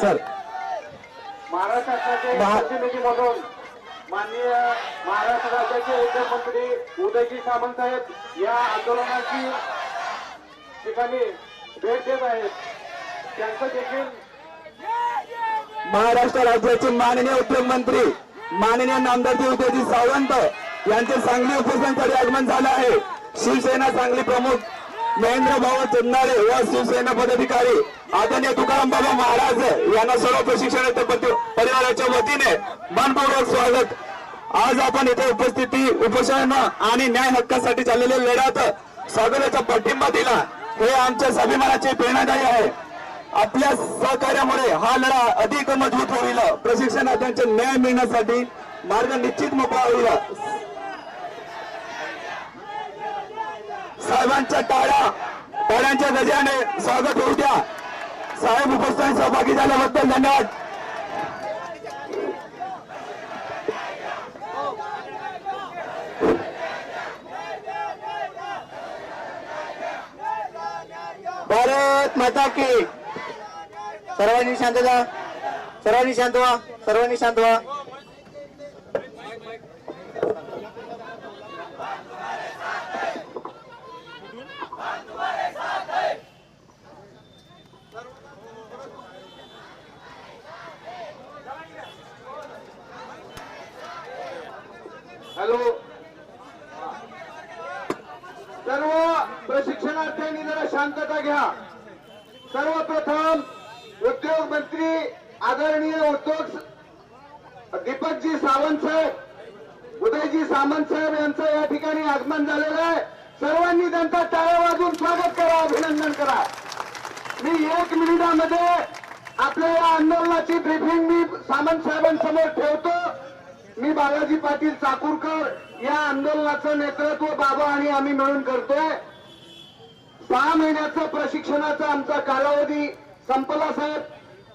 Sir. Maharashtra शासनाचे माननीय महाराष्ट्र राज्याचे उद्योगमंत्री उदयजी सामंत साहेब या आंदोलनाची ठिकाणी भेट देत आहेत. त्यांचं देखील महाराष्ट्र राज्याचे माननीय उद्योगमंत्री माननीय नामदार उदयजी सावंत यांचे सांगली उपस्थानासाठी आगमन झालं आहे. शिवसेना सांगली प्रमुख महेंद्र भाऊ चंदारे व शिवसेना पदाधिकारी आदरणीय तुकाराम बाबा महाराज यांना सर्व प्रशिक्षण परिवाराच्या वतीने मनपूर्वक स्वागत. आज आपण इथे उपस्थिती उपोषण आणि न्याय हक्कासाठी चाललेल्या लढ्यात स्वागताचा पाठिंबा दिला. हे आमच्या स्वाभिमानाचे प्रेरणादायी आहे. आपल्या सहकार्यामुळे हा लढा अधिक मजबूत होईल. प्रशिक्षणार्थ्यांचे न्याय मिळण्यासाठी मार्ग निश्चित मोकळा होईल. साहेबांच्या टाळ्या टाळ्यांच्या गजाने स्वागत होऊ द्या. साहेब उपस्थित सहभागी झाल्याबद्दल धन्यवाद. भारत माता की. सर्वांनी शांत जा. सर्वांनी शांत व्हा. सर्वांनी शांत व्हा. हॅलो. सर्व प्रशिक्षणार्थ्यांनी जरा शांतता घ्या. सर्वप्रथम उद्योग मंत्री आदरणीय उद्योग दीपकजी सावंत साहेब उदयजी सामंत साहेब यांचं या ठिकाणी आगमन झालेलं आहे. सर्वांनी त्यांचा टाळ्या वाजून स्वागत करा अभिनंदन करा. मी एक मिनिटामध्ये आपल्या या आंदोलनाची ब्रिफिंग मी सामंत साहेबांसमोर ठेवतो. मी बालाजी पाटील चाकूरकर या आंदोलनाचं नेतृत्व बाबा आणि आम्ही मिळून करतोय. सहा महिन्याचं प्रशिक्षणाचा आमचा कालावधी संपला साहेब.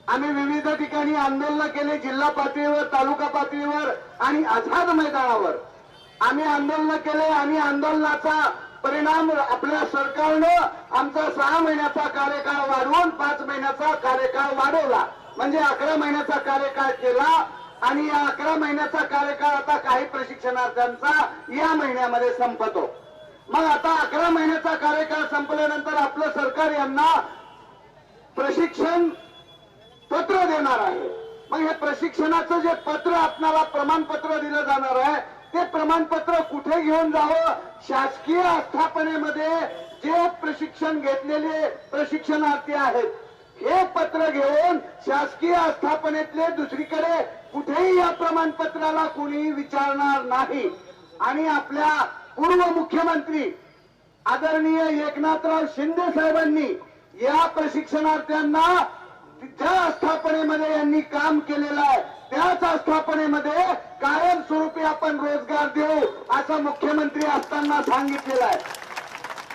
आम्ही विविध ठिकाणी आंदोलन केले जिल्हा पातळीवर तालुका पातळीवर आणि आझाद मैदानावर. आम्ही आंदोलन केले आणि आंदोलनाचा परिणाम आपल्या सरकारनं आमचा सहा महिन्याचा कार्यकाळ वाढवून पाच महिन्याचा कार्यकाळ वाढवला. म्हणजे अकरा महिन्याचा कार्यकाळ केला आणि या अकरा महिन्याचा कार्यकाळ आता काही प्रशिक्षणार्थ्यांचा या महिन्यामध्ये संपतो. मग आता अकरा महिन्याचा कार्यकाळ संपल्यानंतर आपलं सरकार यांना प्रशिक्षण पत्र देणार आहे. मग हे प्रशिक्षणाचं जे पत्र आपणाला प्रमाणपत्र दिलं जाणार आहे ते प्रमाणपत्र कुठे घेऊन जावं? शासकीय आस्थापनेमध्ये जे प्रशिक्षण घेतलेले प्रशिक्षणार्थी आहेत हे पत्र घेऊन शासकीय आस्थापनेतले दुसरीकडे कुठेही या प्रमाणपत्राला कोणी विचारणार नाही. आणि आपल्या पूर्व मुख्यमंत्री आदरणीय एकनाथराव शिंदे साहेबांनी या प्रशिक्षणार्थ्यांना ज्या आस्थापनेमध्ये यांनी काम केलेलं आहे त्याच आस्थापनेमध्ये आपण रोजगार देऊ असं मुख्यमंत्री असताना सांगितलेलं आहे.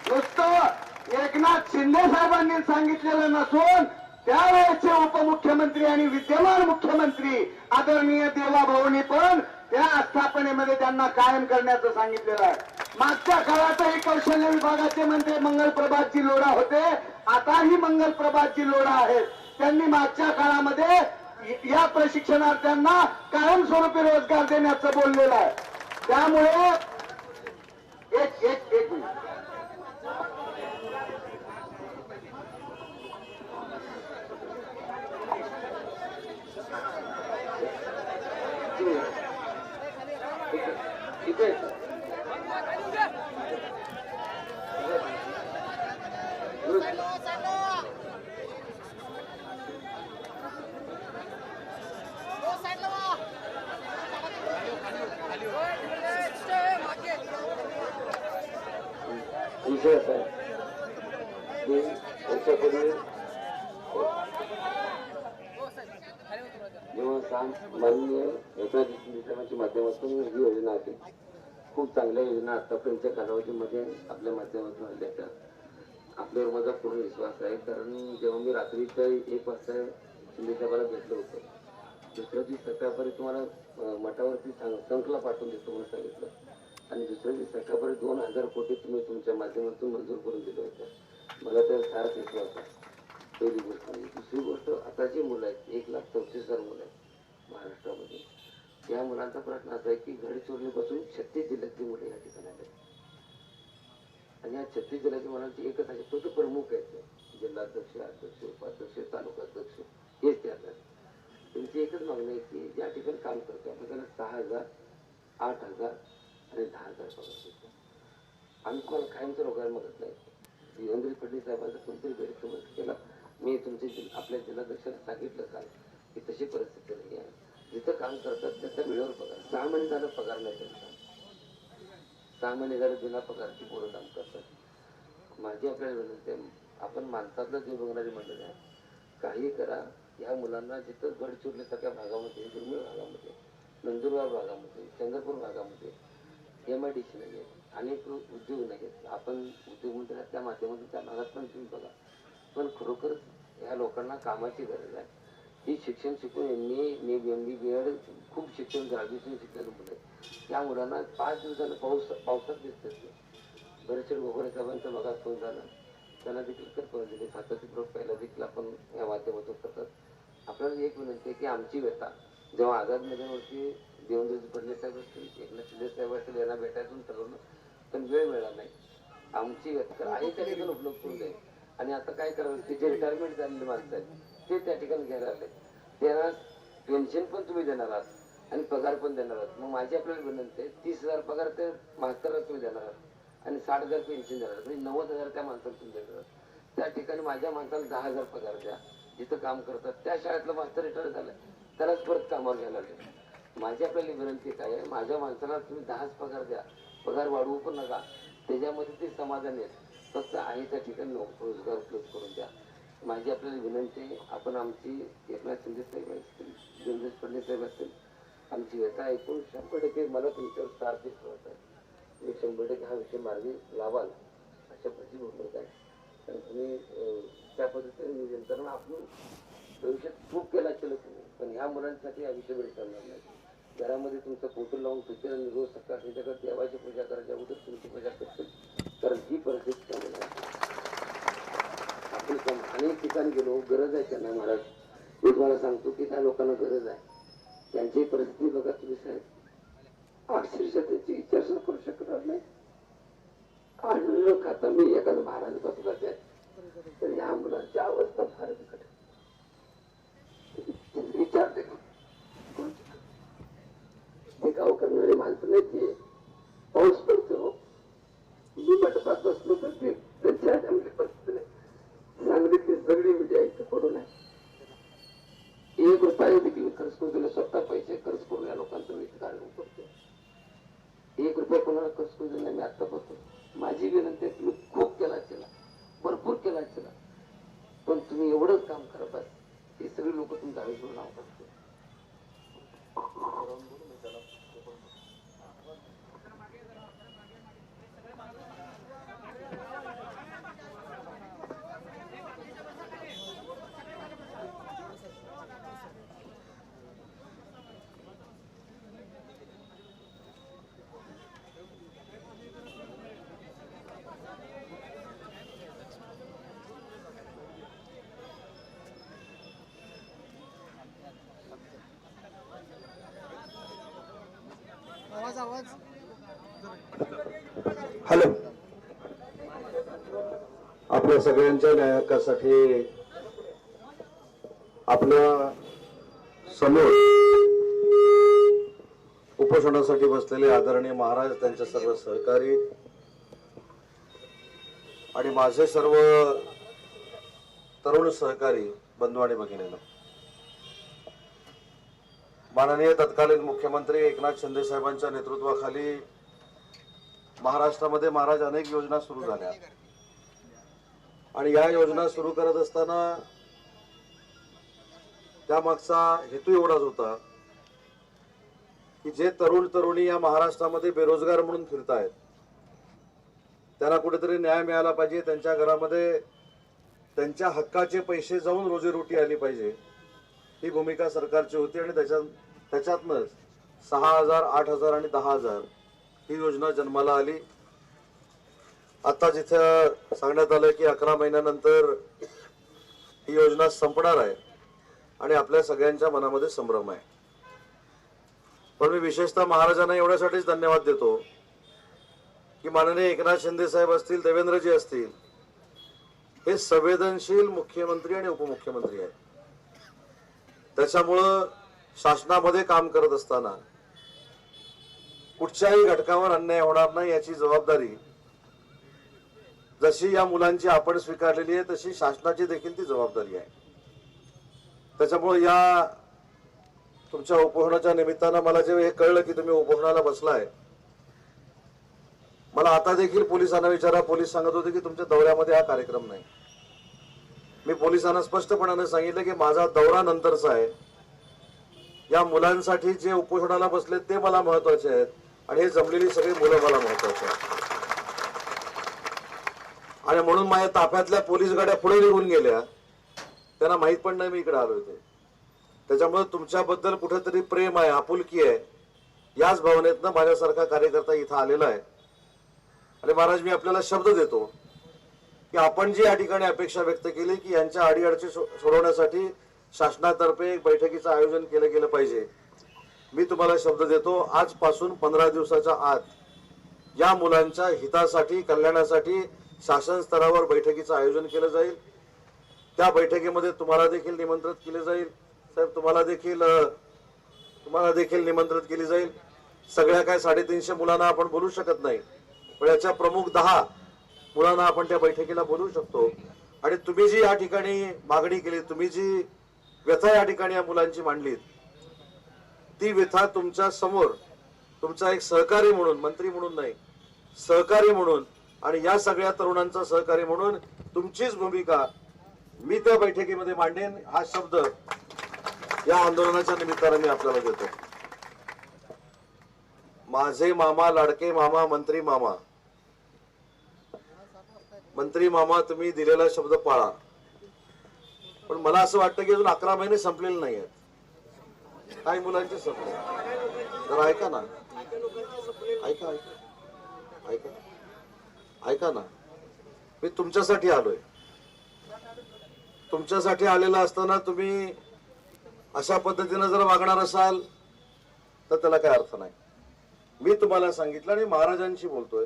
नुसतं एकनाथ शिंदे साहेबांनी सांगितलेलं नसून त्यावेळेचे उपमुख्यमंत्री आणि विद्यमान मुख्यमंत्री आदरणीय देवाभाऊनी पण त्या आस्थापनेमध्ये त्यांना कायम करण्याचं सांगितलेलं आहे. मागच्या काळातही कौशल्य विभागाचे मंत्री मंगल प्रभातजी लोढा होते. आताही मंगल प्रभातजी लोढा आहेत. त्यांनी मागच्या काळामध्ये या प्रशिक्षणार्थ्यांना कायमस्वरूपी रोजगार देण्याचं बोललेलं आहे. त्यामुळे एक एक एक मिनिट इथे विषय असा आहे. की त्याच्यापूर्वी जेव्हा सांग माननीय एकनाथ माध्यमातून ही योजना आहे खूप चांगल्या योजना आतापर्यंतच्या कालावधीमध्ये आपल्या माध्यमातून आल्या त्या. आपल्यावर माझा पूर्ण विश्वास आहे कारण जेव्हा मी रात्रीच्या एक वाजता शिंदेसाहेबाला भेटलो होतो दुसऱ्या दिवशी सकाळपर्यंत तुम्हाला मठावरती सांग संकला पाठवून देतो म्हणून सांगितलं. आणि दुसऱ्या दिवशी सकाळपर्यंत दोन हजार कोटी तुम्ही तुमच्या माध्यमातून मंजूर करून दिलं होतं. मला तर फारच विश्वास आहे पहिली गोष्ट म्हणजे दुसरी गोष्ट आता जी मुलं आहेत एक लाख चौतीस हजार मुलं आहेत महाराष्ट्रामध्ये. या मुलांचा प्रश्न असा आहे की गडचिरोलीपासून छत्तीस जिल्ह्यातली मुलं या ठिकाणी आहेत आणि या छत्तीस जिल्ह्याच्या मुलांची एकच आहे तो तो प्रमुख आहे जिल्हाध्यक्ष अध्यक्ष उपाध्यक्ष तालुका अध्यक्ष हेच ते आता त्यांची एकच मागणी आहे की ज्या ठिकाणी काम करतो आपण त्याला सहा हजार आठ हजार आणि दहा हजार पगार आम्ही तुम्हाला कायमचं रोगायला मागत नाही देवेंद्र फडणवीस साहेबांचा कोणतरी गैरसमज केला मी तुमचे जिल्हा आपल्या जिल्हाध्यक्षाला सांगितलं काल की तशी परिस्थिती नाही आहे. जिथं काम करतात त्याचा वेळेवर पगार. सहा महिने झालं पगार नाही त्यांचा. सहा महिने झालं बिना पगारची पोरं काम करतात. माझी आपल्याला विनंती आहे आपण माणसातलं जीव बघणारी मंडळी आहे. काही करा. या मुलांना जिथं गडचिरोलीसारख्या भागामध्ये दुर्मिळ भागामध्ये नंदुरबार भागामध्ये चंद्रपूर भागामध्ये एम आय डी सी नाही आहेत अनेक उद्योग नाही आहेत आपण उद्योग मंत्र्याच्या माध्यमातून त्या भागात पण तुम्ही बघा. पण खरोखरच ह्या लोकांना कामाची गरज आहे. ही शिक्षण शिकून M A M B B Ed खूप शिक्षण ग्रॅज्युएशन शिकलेलं मुलं आहे त्या मुलांना पाच दिवसानं पाऊस पावसात दिसतात बरेचसे गोगोरे साहेबांचं बघा फोन झाला त्यांना देखील कल्पना दिली सातत्य प्रयोग पहिला देखील आपण या माध्यमातून करतात. आपल्याला एक विनंती आहे की आमची व्यथा जेव्हा आझाद मैदानावरती देवेंद्र फडणवीस साहेब असतील एकनाथ शिंदे साहेब असतील यांना भेटायचं ठरवलं. पण वेळ मिळाला नाही. आमची आहे त्या ठिकाणी उपलब्ध करून द्या आणि आता काय करावं? ते जे रिटायरमेंट झालेले माणसं आहेत ते त्या ठिकाणी घ्यायला आले. त्यांना पेन्शन पण तुम्ही देणार आहात आणि पगार पण देणार आहात. मग माझी आपल्याला विनंती आहे तीस हजार पगार ते मास्तरला तुम्ही देणार आहात आणि साठ हजार पेन्शन देणार म्हणजे नव्वद हजार त्या माणसाला तुम्ही देणार आहात. त्या ठिकाणी माझ्या माणसाला दहा हजार पगार द्या. जिथं काम करतात त्या शाळेतलं मास्तर रिटायर झालं त्यालाच परत कामावर घ्यायला लागले माझी आपल्याला विनंती काय आहे माझ्या माणसाला तुम्ही दहाच पगार द्या. पगार वाढवू पण नका. त्याच्यामध्ये ते समाधान आहेत. फक्त आहे त्या ठिकाणी रोजगार उपलब्ध करून द्या. माझी आपल्याला विनंती आहे आपण आमची एकनाथ शिंदे साहेब असतील देवेंद्र फडणवीस साहेब असतील आमची व्यथा ऐकून शंभर टक्के मला तुमच्यावर साथ विश्वास आहे मी शंभर टक्के हा विषय मार्गी लावाल अशा पद्धती भूमिका आहे कारण तुम्ही त्या पद्धतीने नियोजन करणं आपण भविष्यात खूप केला केलं तुम्ही. पण ह्या मुलांसाठी हा विषय वेळ करणार नाही. घरामध्ये तुमचं फोटो लावून तुझे आणि रोज सकाळ संध्याकाळ देवाची पूजा करायच्या अगोदर तुमची पूजा करतील कारण ही परिस्थिती त्यामुळे आपण अनेक ठिकाणी गेलो गरज आहे त्यांना महाराज. मी तुम्हाला सांगतो की त्या लोकांना गरज आहे. त्यांची परिस्थिती बघा तुम्ही साहेब. अक्षरशः त्याची विचार करू शकणार नाही. आणि खाता मी एखादा महाराज बसला त्या तर या मुलांची अवस्था फार बिकट विचारते शिकाव गाव करणारी माणसं नाही ती. पाऊस पडतो. मी मंडपात बसलो तर ते त्यांच्या हातामध्ये परिस्थिती नाही. सांगलीतली सगळी मीडिया म्हणजे इथं पडून आहे एक रुपया देखील खर्च करून दिले स्वतः पैसे खर्च करून या लोकांचं मी काढून करतो. एक रुपया कोणाला खर्च करून दिला मी आत्ता बघतो माझी विनंती आहे तुम्ही खूप केला चला भरपूर केला चला पण तुम्ही एवढंच काम करा बस. हे सगळे लोक तुमच्या आयुष्यावर नाव करतो हॅलो. आपल्या सगळ्यांच्या न्यायकासाठी आपल्यासमोर उपोषणासाठी बसलेले आदरणीय महाराज त्यांचे सर्व सहकारी आणि माझे सर्व तरुण सहकारी बंधू आणि भगिनीला माननीय तत्कालीन मुख्यमंत्री एकनाथ शिंदे साहेबांच्या नेतृत्वाखाली महाराष्ट्रामध्ये महाराज अनेक योजना सुरू झाल्या. आणि या योजना सुरू करत असताना त्यामागचा हेतू एवढाच होता की जे तरुण तरुणी या महाराष्ट्रामध्ये बेरोजगार म्हणून फिरतायत त्यांना कुठेतरी न्याय मिळाला पाहिजे त्यांच्या घरामध्ये त्यांच्या हक्काचे पैसे जाऊन रोजीरोटी आली पाहिजे ही भूमिका सरकारची होती आणि त्याच्या त्याच्यातनंच सहा हजार आठ हजार आणि दहा हजार ही योजना जन्माला आली. आता जिथं सांगण्यात आलं की अकरा महिन्यानंतर ही योजना संपणार आहे आणि आपल्या सगळ्यांच्या मनामध्ये संभ्रम आहे. पण मी विशेषतः महाराजांना एवढ्यासाठीच धन्यवाद देतो की माननीय एकनाथ शिंदे साहेब असतील देवेंद्रजी असतील हे संवेदनशील मुख्यमंत्री आणि उपमुख्यमंत्री आहेत. त्याच्यामुळं शासनामध्ये काम करत असताना कुठच्याही घटकावर अन्याय होणार नाही याची जबाबदारी जशी या मुलांची आपण स्वीकारलेली आहे तशी शासनाची देखील ती जबाबदारी आहे. त्याच्यामुळे या तुमच्या उपोषणाच्या निमित्तानं मला जेव्हा हे कळलं की तुम्ही उपोषणाला बसलाय मला आता देखील पोलिसांना विचारा. पोलीस सांगत होते की तुमच्या दौऱ्यामध्ये हा कार्यक्रम नाही. मी पोलिसांना स्पष्टपणाने सांगितलं की माझा दौरा नंतरचा आहे. या मुलांसाठी जे उपोषणाला बसले ते मला महत्त्वाचे आहेत. आणि हे जमलेली सगळी मुलं मला महत्त्वाचे आहेत. आणि म्हणून माझ्या ताफ्यातल्या पोलीस गाड्या पुढे निघून गेल्या. त्यांना माहीत पण नाही मी इकडे आलो होते त्याच्यामुळे तुमच्याबद्दल कुठेतरी प्रेम आहे आपुलकी आहे. याच भावनेतनं माझ्यासारखा कार्यकर्ता इथं आलेला आहे. आणि महाराज मी आपल्याला शब्द देतो की आपण जी या ठिकाणी अपेक्षा व्यक्त केली की यांच्या अडीअडचणी सो- सोडवण्यासाठी शासनातर्फे एक बैठकीचं आयोजन केलं गेलं पाहिजे. मी तुम्हाला शब्द देतो आजपासून पंधरा दिवसाच्या आत या मुलांच्या हितासाठी कल्याणासाठी शासन स्तरावर बैठकीचं आयोजन केलं जाईल. त्या बैठकीमध्ये तुम्हाला देखील निमंत्रित केले जाईल. साहेब तुम्हाला देखील तुम्हाला देखील निमंत्रित केली जाईल. सगळ्या काय साडेतीनशे मुलांना आपण बोलू शकत नाही पण याच्या प्रमुख दहा मुलांना आपण त्या बैठकीला बोलू शकतो. आणि तुम्ही जी या ठिकाणी मागणी केली तुम्ही जी व्यथा या ठिकाणी या मुलांची मांडलीत. ती व्यथा तुमच्यासमोर तुमचा एक सहकारी म्हणून मंत्री म्हणून नाही सहकारी म्हणून आणि या सगळ्या तरुणांचा सहकारी म्हणून तुमचीच भूमिका मी त्या बैठकीमध्ये मांडेन. हा शब्द या आंदोलनाच्या निमित्तानं मी आपल्याला देतो. माझे मामा लाडके मामा मंत्री मामा. मंत्री मामा तुम्ही दिलेला शब्द पाळा. पण मला असं वाटतं की अजून अकरा महिने संपलेले नाही आहेत काही मुलांचे संपले. जरा ऐका ना. ऐका ऐका. ऐका. ऐका ना. मी तुमच्यासाठी आलोय. तुमच्यासाठी आलेला असताना तुम्ही अशा पद्धतीनं जर वागणार असाल तर त्याला काय अर्थ नाही. मी तुम्हाला सांगितलं आणि महाराजांशी बोलतोय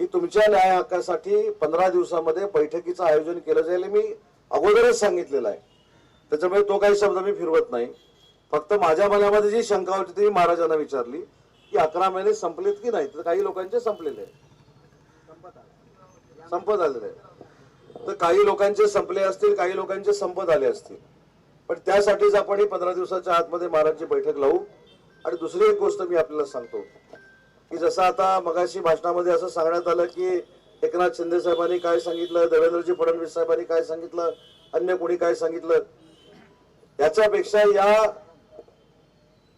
की तुमच्या न्याय हक्कासाठी पंधरा दिवसामध्ये बैठकीचं आयोजन केलं जाईल मी अगोदरच सांगितलेला आहे. त्याच्यामुळे तो काही शब्द मी फिरवत नाही. फक्त माझ्या मनामध्ये जी शंका होती ती महाराजांना विचारली की अकरा महिने संपलेत की नाही? तर काही लोकांचे संपलेले आहे संपत आलेले तर काही लोकांचे संपले असतील काही लोकांचे संपत आले असतील. पण त्यासाठीच आपण ही पंधरा दिवसाच्या आतमध्ये महाराजची बैठक लावू. आणि दुसरी एक गोष्ट मी आपल्याला सांगतो की जसं आता मगाशी भाषणामध्ये असं सांगण्यात आलं की एकनाथ शिंदे साहेबांनी काय सांगितलं? देवेंद्रजी फडणवीस साहेबांनी काय सांगितलं? अन्य कोणी काय सांगितलं? याच्यापेक्षा या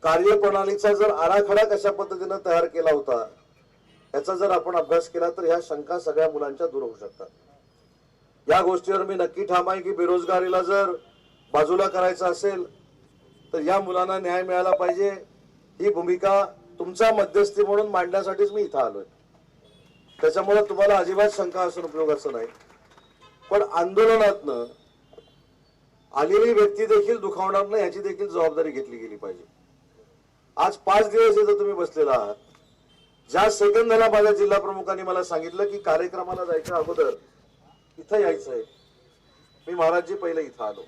कार्यप्रणालीचा जर आराखडा कशा पद्धतीनं तयार केला होता याचा जर आपण अभ्यास केला तर ह्या शंका सगळ्या मुलांच्या दूर होऊ शकतात. या गोष्टीवर मी नक्की ठाम आहे की बेरोजगारीला जर बाजूला करायचं असेल तर या मुलांना न्याय मिळाला पाहिजे. ही भूमिका तुमच्या मध्यस्थी म्हणून मांडण्यासाठीच मी इथं आलोय. त्याच्यामुळे तुम्हाला अजिबात शंका असून असं नाही. पण आंदोलनातनं आलेली व्यक्ती देखील दुखावणार नाही याची देखील जबाबदारी घेतली गेली पाहिजे. आज पाच दिवस इथं तुम्ही बसलेला आहात. ज्या सेकंदाला माझ्या जिल्हा प्रमुखांनी मला सांगितलं की कार्यक्रमाला जायच्या अगोदर इथं यायचं आहे मी महाराजजी पहिले इथं आलो.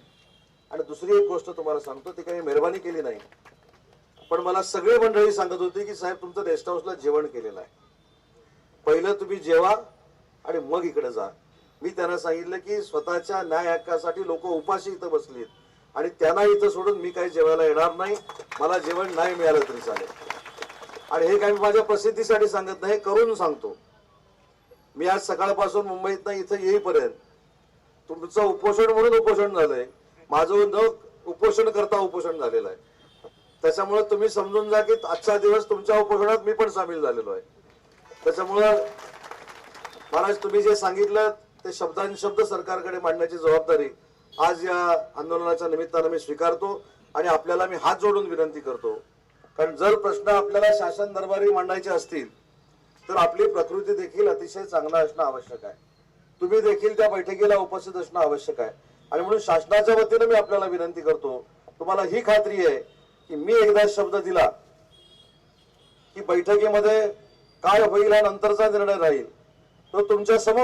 आणि दुसरी एक गोष्ट तुम्हाला सांगतो ती काही मेहरबानी केली नाही. पण मला सगळे मंडळी सांगत होती की साहेब तुमचं रेस्ट हाऊसला जेवण केलेलं आहे. पहिलं तुम्ही जेवा आणि मग इकडे जा. मी त्यांना सांगितलं की स्वतःच्या न्याय हक्कासाठी लोक उपाशी इथं बसलीत. आणि त्यांना इथं सोडून मी काही जेवायला येणार नाही. मला जेवण नाही मिळालं तरी चालेल. आणि हे काय मी माझ्या प्रसिद्धीसाठी सांगत नाही हे करून सांगतो. मी आज सकाळपासून मुंबईत इथं येईपर्यंत तुमचं उपोषण म्हणून उपोषण झालंय. माझं न उपोषण करता उपोषण झालेलं आहे. त्याच्यामुळे तुम्ही समजून जा की आजचा दिवस तुमच्या उपोषणात मी पण सामील झालेलो आहे. त्याच्यामुळं महाराज तुम्ही जे सांगितलं ते शब्दांशब्द सरकारकडे मांडण्याची जबाबदारी आज या आंदोलनाच्या निमित्तानं मी स्वीकारतो आणि आपल्याला मी हात जोडून विनंती करतो. कारण जर प्रश्न आपल्याला शासन दरबारी मांडायचे असतील तर आपली प्रकृती देखील अतिशय चांगला असणं आवश्यक आहे. तुम्ही देखील त्या बैठकीला उपस्थित असणं आवश्यक आहे. आणि म्हणून शासनाच्या वतीनं मी आपल्याला विनंती करतो तुम्हाला ही खात्री आहे की मी एकदा शब्द दिला की बैठकीमध्ये काय होईल हा नंतरचा निर्णय राहील. तो तुमच्यासमोर